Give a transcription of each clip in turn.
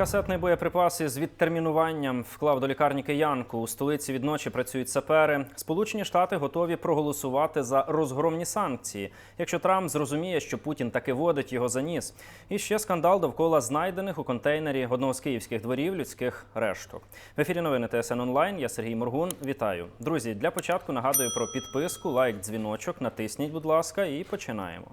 Касетний боєприпас із відтермінуванням вклав до лікарні киянку. У столиці від ночі працюють сапери. Сполучені Штати готові проголосувати за розгромні санкції, якщо Трамп зрозуміє, що Путін таки водить його за ніс. І ще скандал довкола знайдених у контейнері одного з київських дворів людських решток. В ефірі новини ТСН онлайн. Я Сергій Моргун. Вітаю, друзі. Для початку нагадую про підписку, лайк, дзвіночок. Натисніть, будь ласка, і починаємо.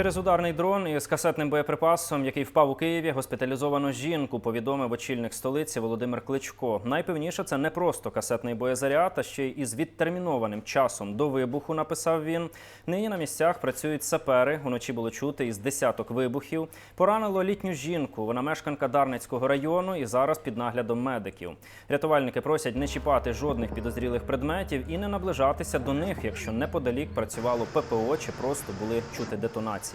Через ударний дрон із касетним боєприпасом, який впав у Києві, госпіталізовано жінку, повідомив очільник столиці Володимир Кличко. Найпевніше це не просто касетний боєзаряд, а ще й із відтермінованим часом до вибуху. Написав він. Нині на місцях працюють сапери. Уночі було чути із десяток вибухів. Поранило літню жінку. Вона мешканка Дарницького району і зараз під наглядом медиків. Рятувальники просять не чіпати жодних підозрілих предметів і не наближатися до них, якщо неподалік працювало ППО чи просто були чути детонації.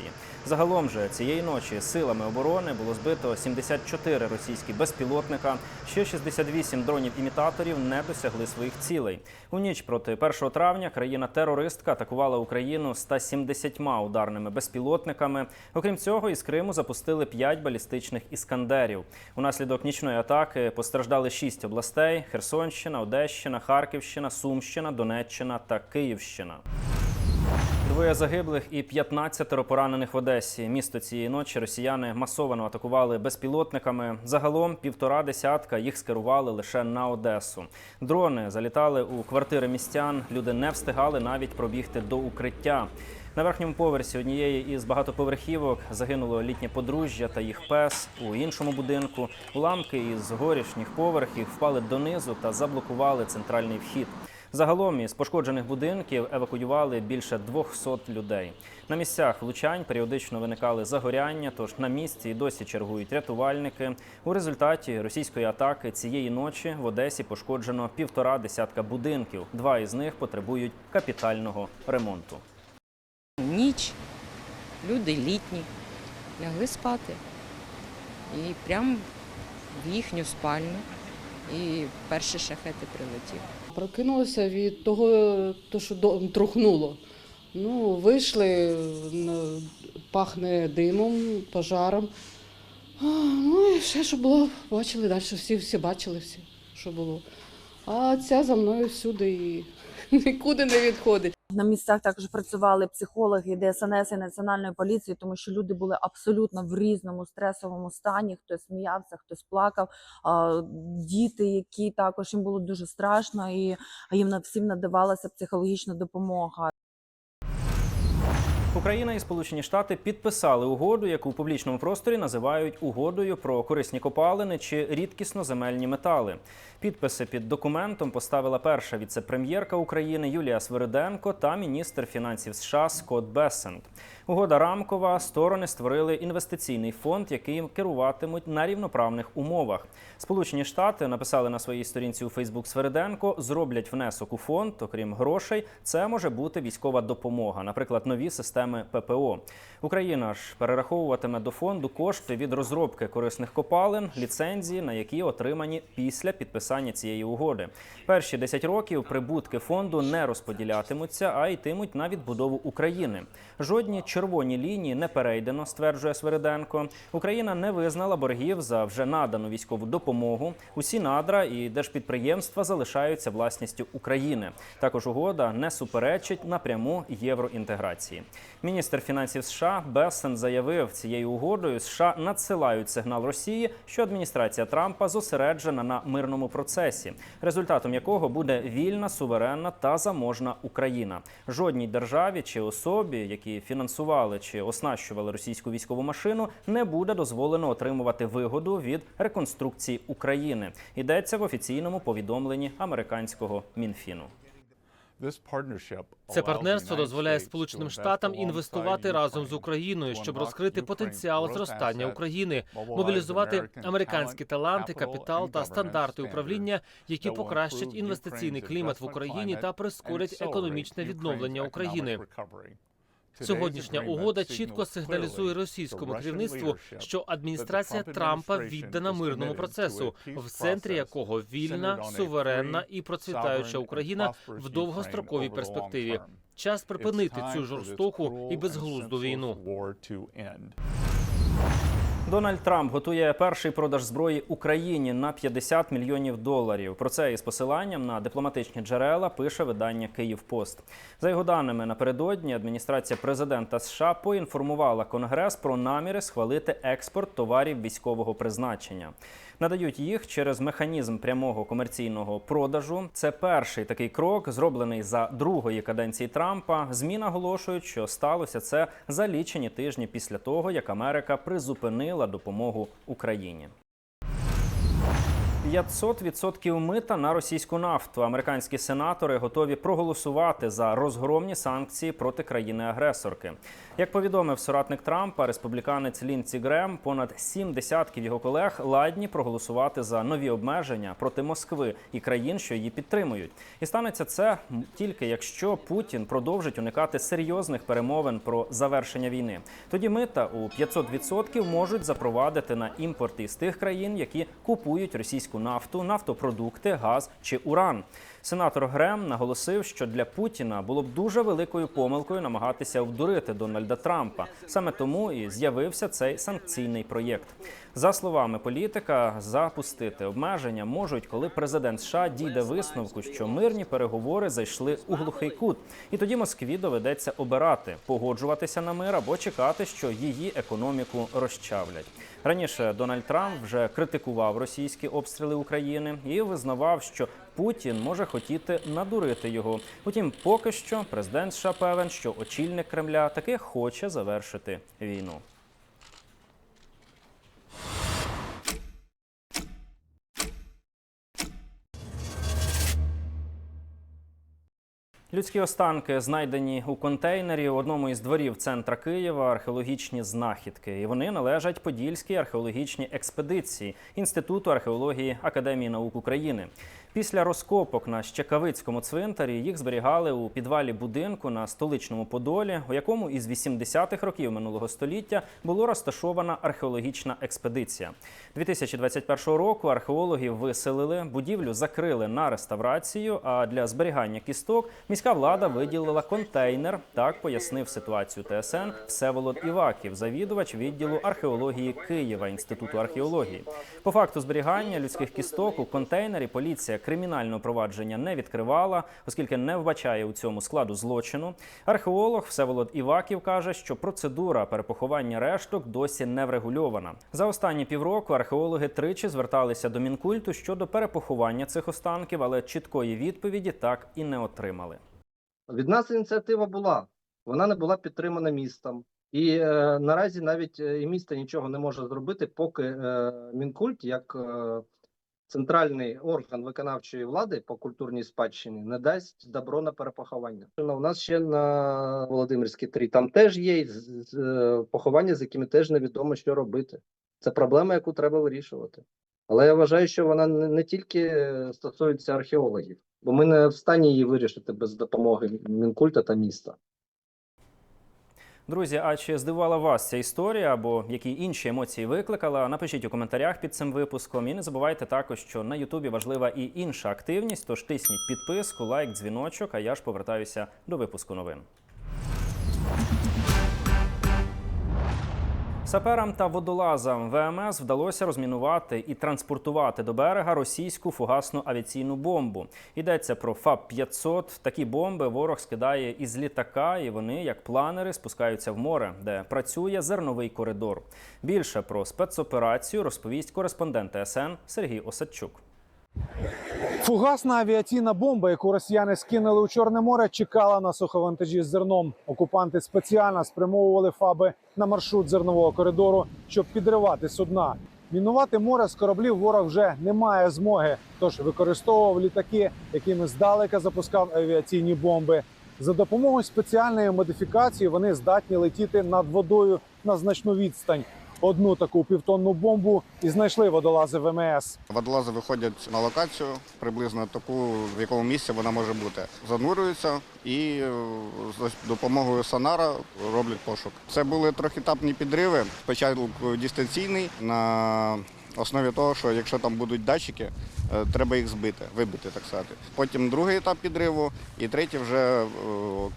Загалом же цієї ночі силами оборони було збито 74 російські безпілотника. Ще 68 дронів-імітаторів не досягли своїх цілей. У ніч проти 1 травня країна-терористка атакувала Україну 170 ударними безпілотниками. Окрім цього, із Криму запустили 5 балістичних іскандерів. Унаслідок нічної атаки постраждали 6 областей: Херсонщина, Одещина, Харківщина, Сумщина, Донеччина та Київщина. Двоє загиблих і 15 поранених в Одесі. Місто цієї ночі росіяни масово атакували безпілотниками. Загалом півтора десятка їх скерували лише на Одесу. Дрони залітали у квартири містян. Люди не встигали навіть пробігти до укриття. На верхньому поверсі однієї із багатоповерхівок загинуло літнє подружжя та їх пес. У іншому будинку уламки із горішніх поверхів впали донизу та заблокували центральний вхід. Загалом із пошкоджених будинків евакуювали більше 200 людей. На місцях влучань періодично виникали загоряння, тож на місці досі чергують рятувальники. У результаті російської атаки цієї ночі в Одесі пошкоджено півтора десятка будинків. Два із них потребують капітального ремонту. Ніч, люди літні, лягли спати. І прямо в їхню спальню. І перші шахети прилетіли. Прокинулася від того, то, що трухнуло. Ну, вийшли, пахне димом, пожаром. Ну і все, що було, бачили далі. Всі, всі бачили, всі, що було. А ця за мною всюди і нікуди не відходить. На місцях також працювали психологи ДСНС і національної поліції, тому що люди були абсолютно в різному стресовому стані. Хтось сміявся, хтось плакав. Діти, які також їм було дуже страшно, і їм на- всім надавалася психологічна допомога. Україна і Сполучені Штати підписали угоду, яку у публічному просторі називають угодою про корисні копалини чи рідкісно земельні метали. Підписи під документом поставила перша віце-прем'єрка України Юлія Свириденко та міністр фінансів США Скотт Бессент. Угода рамкова. Сторони створили інвестиційний фонд, який керуватимуть на рівноправних умовах. Сполучені Штати написали на своїй сторінці у Фейсбук Свириденко, зроблять внесок у фонд. Окрім грошей, це може бути військова допомога, наприклад, нові системи ППО. Україна ж перераховуватиме до фонду кошти від розробки корисних копалин, ліцензії, на які отримані після підписання цієї угоди. Перші 10 років прибутки фонду не розподілятимуться, а йтимуть на відбудову України. Жодні червоні лінії не перейдено, стверджує Свириденко. Україна не визнала боргів за вже надану військову допомогу. Усі надра і держпідприємства залишаються власністю України. Також угода не суперечить напряму євроінтеграції. Міністр фінансів США Бессен заявив, цією угодою США надсилають сигнал Росії, що адміністрація Трампа зосереджена на мирному процесі, результатом якого буде вільна, суверенна та заможна Україна. Жодній державі чи особі, які фінансували чи оснащували російську військову машину, не буде дозволено отримувати вигоду від реконструкції України. Йдеться в офіційному повідомленні американського мінфіну. Це партнерство дозволяє Сполученим Штатам інвестувати разом з Україною, щоб розкрити потенціал зростання України, мобілізувати американські таланти, капітал та стандарти управління, які покращать інвестиційний клімат в Україні та прискорять економічне відновлення України. Сьогоднішня угода чітко сигналізує російському керівництву, що адміністрація Трампа віддана мирному процесу, в центрі якого вільна, суверенна і процвітаюча Україна в довгостроковій перспективі. Час припинити цю жорстоку і безглузду війну. Дональд Трамп готує перший продаж зброї Україні на 50 мільйонів доларів. Про це із посиланням на дипломатичні джерела пише видання Київпост. За його даними, напередодні адміністрація президента США поінформувала Конгрес про наміри схвалити експорт товарів військового призначення. Надають їх через механізм прямого комерційного продажу. Це перший такий крок, зроблений за другої каденції Трампа. ЗМІ наголошують, що сталося це за лічені тижні після того, як Америка призупинила допомогу Україні. 500% мита на російську нафту. Американські сенатори готові проголосувати за розгромні санкції проти країни-агресорки. Як повідомив соратник Трампа, республіканець Лінці Грем, понад сім десятків його колег ладні проголосувати за нові обмеження проти Москви і країн, що її підтримують. І станеться це тільки якщо Путін продовжить уникати серйозних перемовин про завершення війни. Тоді мита у 500% можуть запровадити на імпорт із тих країн, які купують російську нафтопродукти, газ чи уран. Сенатор Грем наголосив, що для Путіна було б дуже великою помилкою намагатися обдурити Дональда Трампа. Саме тому і з'явився цей санкційний проєкт. За словами політика, запустити обмеження можуть, коли президент США дійде висновку, що мирні переговори зайшли у глухий кут, і тоді Москві доведеться обирати погоджуватися на мир або чекати, що її економіку розчавлять. Раніше Дональд Трамп вже критикував російські обстріли України і визнавав, що Путін може хотіти надурити його. Утім, поки що президент США певен, що очільник Кремля таки хоче завершити війну. Людські останки знайдені у контейнері у одному із дворів центра Києва. Археологічні знахідки, і вони належать Подільській археологічній експедиції Інституту археології Академії наук України. Після розкопок на Щекавицькому цвинтарі їх зберігали у підвалі будинку на столичному Подолі, у якому із 80-х років минулого століття було розташована археологічна експедиція. 2021 року археологи виселили, будівлю закрили на реставрацію. А для зберігання кісток міська влада виділила контейнер. Так пояснив ситуацію ТСН Всеволод Іваків, завідувач відділу археології Києва Інституту археології. По факту зберігання людських кісток у контейнері поліція кримінального провадження не відкривала, оскільки не вбачає у цьому складу злочину. Археолог Всеволод Іваків каже, що процедура перепоховання решток досі не врегульована. За останні півроку археологи тричі зверталися до мінкульту щодо перепоховання цих останків, але чіткої відповіді так і не отримали. Від нас ініціатива була, вона не була підтримана містом. І е, наразі навіть е, і місто нічого не може зробити, поки е, Мінкульт, як е, центральний орган виконавчої влади по культурній спадщині, не дасть добро на перепоховання. У нас ще на Володимирській 3, там теж є е, поховання, з якими теж невідомо, що робити. Це проблема, яку треба вирішувати. Але я вважаю, що вона не, не тільки е, стосується археологів, бо ми не в стані її вирішити без допомоги Мінкульта та міста. Друзі, а чи здивувала вас ця історія або які інші емоції викликала? Напишіть у коментарях під цим випуском. І не забувайте також, що на Ютубі важлива і інша активність. Тож тисніть підписку, лайк, дзвіночок. А я ж повертаюся до випуску новин. Саперам та водолазам ВМС вдалося розмінувати і транспортувати до берега російську фугасну авіаційну бомбу. Йдеться про ФАП-500. Такі бомби ворог скидає із літака, і вони, як планери, спускаються в море, де працює зерновий коридор. Більше про спецоперацію розповість кореспондент СН Сергій Осадчук. Фугасна авіаційна бомба, яку росіяни скинули у Чорне море, чекала на суховантажі з зерном. Окупанти спеціально спрямовували фаби на маршрут зернового коридору, щоб підривати судна. Мінувати море з кораблів ворог вже не має змоги, тож використовував літаки, якими здалека запускав авіаційні бомби. За допомогою спеціальної модифікації вони здатні летіти над водою на значну відстань. Одну таку півтонну бомбу і знайшли водолази ВМС. Водолази виходять на локацію, приблизно таку, в якому місці вона може бути. Занурюються і е, з допомогою сонара роблять пошук. Це були трьохетапні підриви. Спочатку дистанційний на основі того, що якщо там будуть датчики, е, треба їх збити, вибити, так сказати. Потім другий етап підриву і третій вже е,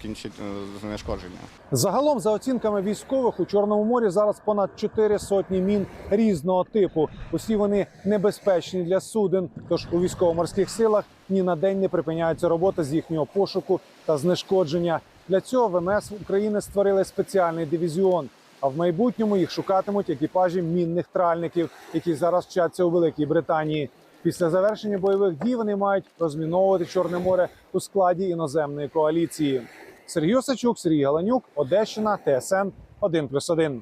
кінчить е, знешкодження. Загалом, за оцінками військових, у Чорному морі зараз понад чотири сотні мін різного типу. Усі вони небезпечні для суден. Тож у військово-морських силах ні на день не припиняється робота з їхнього пошуку та знешкодження. Для цього ВМС України створили спеціальний дивізіон. А в майбутньому їх шукатимуть екіпажі мінних тральників, які зараз вчаться у Великій Британії. Після завершення бойових дій вони мають розміновувати Чорне море у складі іноземної коаліції. Сергій Осачук, Сергій Галанюк, Одещина, ТСН 1+,1.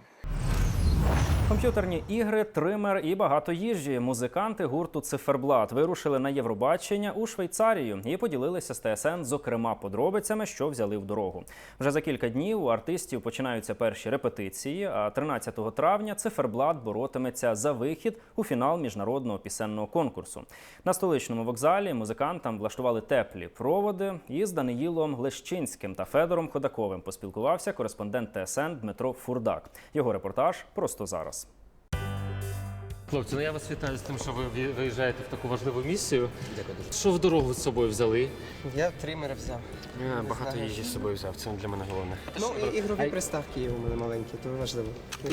Комп'ютерні ігри, тример і багато їжі. Музиканти гурту Циферблат вирушили на Євробачення у Швейцарію і поділилися з ТСН, зокрема, подробицями, що взяли в дорогу. Вже за кілька днів у артистів починаються перші репетиції. А 13 травня Циферблат боротиметься за вихід у фінал міжнародного пісенного конкурсу. На столичному вокзалі музикантам влаштували теплі проводи. І з Даниїлом Лещинським та Федором Ходаковим поспілкувався кореспондент ТСН Дмитро Фурдак. Його репортаж просто зараз. Хлопці, ну я вас вітаю з тим, що ви виїжджаєте в таку важливу місію. Дякую дуже. Що в дорогу з собою взяли? Я тример взяв. Я багато знаю. їжі з собою взяв, це для мене головне. Ну, і ігрові А- приставки є у мене маленькі, то важливо.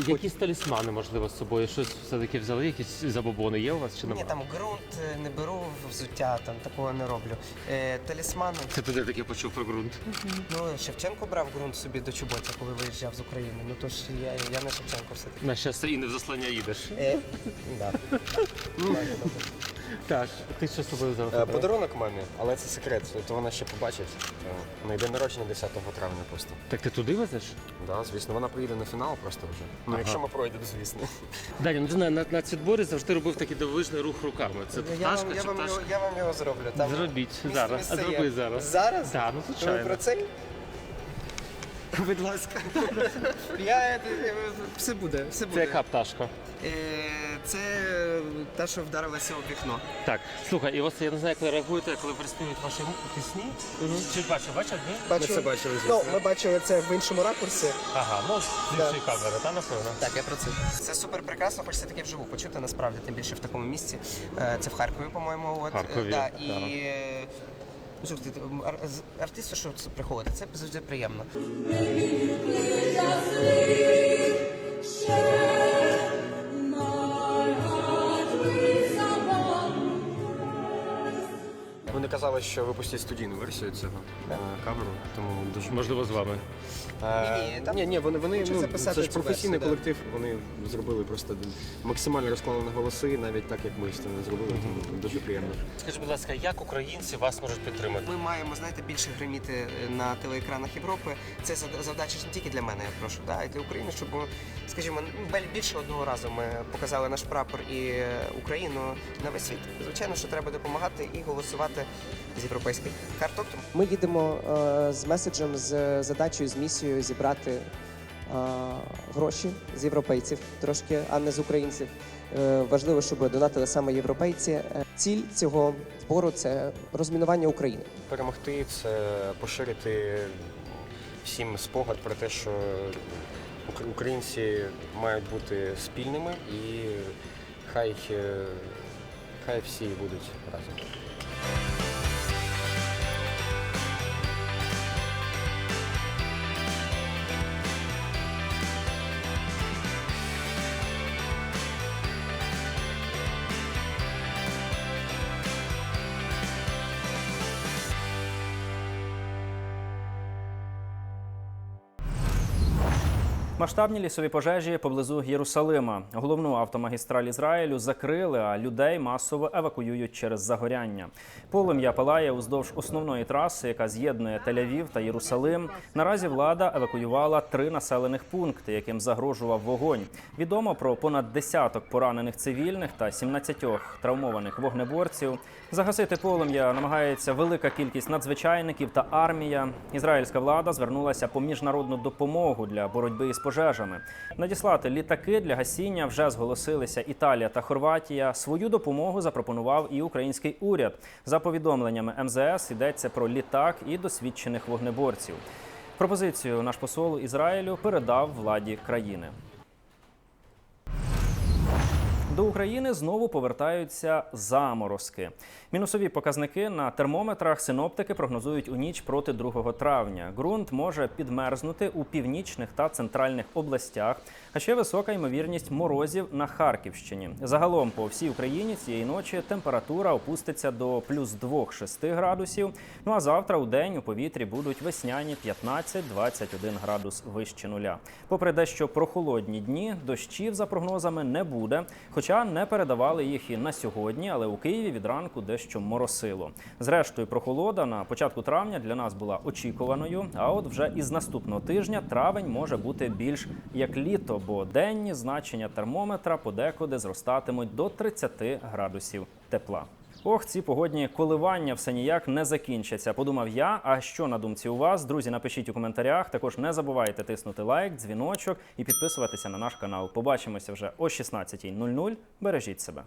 Якісь талісмани, можливо, з собою? Щось все-таки взяли? Якісь забобони є у вас чи Ні, немає? там ґрунт е, не беру взуття, там такого не роблю. Е, талісмани. Це ти де таке почув про ґрунт? Ну, Шевченко брав ґрунт собі до чоботя, коли виїжджав з України. Ну то ж я, я не Шевченко все-таки. На щастя, і не в заслання їдеш. Е. Так, ти що з собою взяв? Е, Подарунок мамі, але це секрет, то вона ще побачить. Е, На день народження 10 травня просто. Так ти туди везеш? Да, звісно, вона приїде на фінал просто вже. Ну, якщо ми пройдемо, звісно. Даня, ну ти на, на, на цвітборі завжди робив такий дивовижний рух руками. Це я, пташка я, чи вам пташка? його, я вам його зроблю. Там Зробіть місце- зараз. місце А зроби зараз. Зараз? Так, ну Ви звичайно. про це? Будь ласка. я, е, е, все буде, все буде. Це яка пташка? Е, Це та, що вдарилася у вікно. Так, слухай, і ось я не знаю, як ви реагуєте, коли приспівують ваші пісні. Чи бачив, бачив, ні? Бачу, це бачили, ну, звісно. ми бачили це в іншому ракурсі. Ага, ну з Да. іншої камери, та напевно. Так, я про це. Це супер прекрасно, хочеться таке вживу почути, насправді, тим більше в такому місці. Е, Це в Харкові, по-моєму. От. Харкові, Е, Да, і... е, артисти, що приходить, це завжди приємно. Вони що випустять студійну версію цього е, каверу, тому дуже Можливо, з вами. Е, Ні-ні, там ні, ні, вони, вони хочуть ну, записати це ж цю професійний версію, колектив. Вони зробили просто максимально розклали на голоси, навіть так як ми з цим не зробили, тому дуже приємно. Скажіть, будь ласка, як українці вас можуть підтримати? Ми маємо, знаєте, більше гриміти е, на телеекранах Європи. Це зад- завдача ж не тільки для мене, я прошу, да, і для України, щоб, скажімо, ну, бель- більше одного разу ми показали наш прапор і е, Україну на весь світ. Звичайно, що треба допомагати і голосувати з європейських карток. Ми їдемо е, з меседжем, з задачею, з місією зібрати е, гроші з європейців трошки, а не з українців. Е, Важливо, щоб донатили саме європейці. Е, Ціль цього збору це розмінування України. Перемогти це поширити всім спогад про те, що українці мають бути спільними і хай, е, хай всі будуть разом. Масштабні лісові пожежі поблизу Єрусалима. Головну автомагістраль Ізраїлю закрили, а людей масово евакуюють через загоряння. Полум'я палає уздовж основної траси, яка з'єднує Тель-Авів та Єрусалим. Наразі влада евакуювала три населених пункти, яким загрожував вогонь. Відомо про понад десяток поранених цивільних та 17 травмованих вогнеборців. Загасити полум'я намагається велика кількість надзвичайників та армія. Ізраїльська влада звернулася по міжнародну допомогу для боротьби із пожежами. Надіслати літаки для гасіння вже зголосилися Італія та Хорватія. Свою допомогу запропонував і український уряд. За повідомленнями МЗС йдеться про літак і досвідчених вогнеборців. Пропозицію наш посол Ізраїлю передав владі країни. До України знову повертаються заморозки. Мінусові показники на термометрах синоптики прогнозують у ніч проти 2 травня. Ґрунт може підмерзнути у північних та центральних областях, а ще висока ймовірність морозів на Харківщині. Загалом по всій Україні цієї ночі температура опуститься до плюс 2-6 градусів. Ну а завтра у день у повітрі будуть весняні 15-21 градус вище нуля. Попри дещо прохолодні дні, дощів за прогнозами не буде. Хоча не передавали їх і на сьогодні, але у Києві від ранку дещо моросило. Зрештою, прохолода на початку травня для нас була очікуваною. А от вже із наступного тижня травень може бути більш як літо, бо денні значення термометра подекуди зростатимуть до 30 градусів тепла. Ох, ці погодні коливання все ніяк не закінчаться. Подумав я. А що на думці у вас? Друзі, напишіть у коментарях. Також не забувайте тиснути лайк, дзвіночок і підписуватися на наш канал. Побачимося вже о 16.00. Бережіть себе.